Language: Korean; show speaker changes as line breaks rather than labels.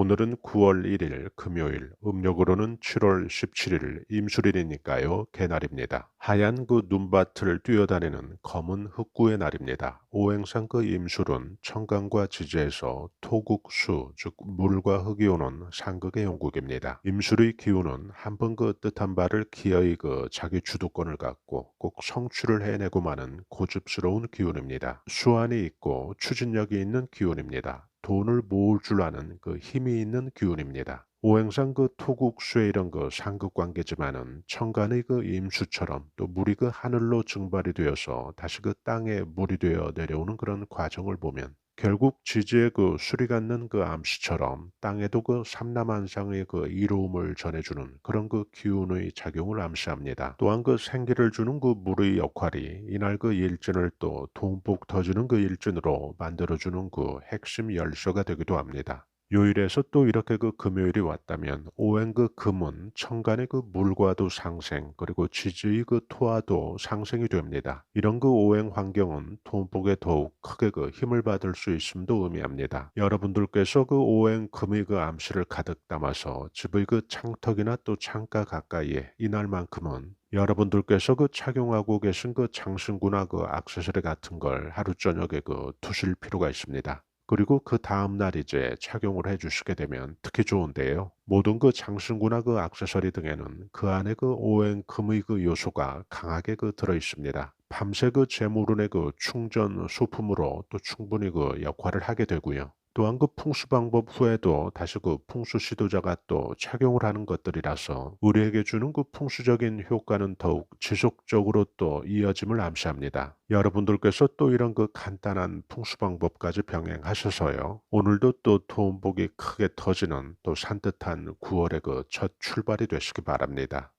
오늘은 9월 1일 금요일, 음력으로는 7월 17일 임술일이니까요. 개날입니다. 하얀 그 눈밭을 뛰어다니는 검은 흑구의 날입니다. 오행상 그 임술은 청강과 지제에서 토국수, 즉 물과 흙이 오는 상극의 영국입니다. 임술의 기운은 한 번 그 뜻한 바를 기어이 그 자기 주도권을 갖고 꼭 성취를 해내고 마는 고집스러운 기운입니다. 수완이 있고 추진력이 있는 기운입니다. 돈을 모을 줄 아는 그 힘이 있는 기운입니다. 오행상 그 토국수의 이런 그 상극 관계지만은 천간의 그 임수처럼 또 물이 그 하늘로 증발이 되어서 다시 그 땅에 물이 되어 내려오는 그런 과정을 보면 결국 지지의 그 수리 갖는 그 암시처럼 땅에도 그 삼남한상의 그 이로움을 전해주는 그런 그 기운의 작용을 암시합니다. 또한 그 생기를 주는 그 물의 역할이 이날 그 일진을 또 동복 터주는 그 일진으로 만들어주는 그 핵심 열쇠가 되기도 합니다. 요일에서 또 이렇게 그 금요일이 왔다면 오행 그 금은 천간의 그 물과도 상생 그리고 지지의 그 토와도 상생이 됩니다. 이런 그 오행 환경은 돈복에 더욱 크게 그 힘을 받을 수 있음도 의미합니다. 여러분들께서 그 오행 금의 그 암시를 가득 담아서 집의 그 창턱이나 또 창가 가까이에 이날만큼은 여러분들께서 그 착용하고 계신 그 장신구나 그 액세서리 같은 걸 하루 저녁에 그 두실 필요가 있습니다. 그리고 그 다음 날 이제 착용을 해 주시게 되면 특히 좋은데요. 모든 그 장신구나 그 액세서리 등에는 그 안에 그 오행 금의 그 요소가 강하게 그 들어 있습니다. 밤새 그 재물운의 그 충전 소품으로 또 충분히 그 역할을 하게 되고요. 또한 그 풍수 방법 후에도 다시 그 풍수 시도자가 또 착용을 하는 것들이라서 우리에게 주는 그 풍수적인 효과는 더욱 지속적으로 또 이어짐을 암시합니다. 여러분들께서 또 이런 그 간단한 풍수 방법까지 병행하셔서요. 오늘도 또 도움복이 크게 터지는 또 산뜻한 9월의 그 첫 출발이 되시기 바랍니다.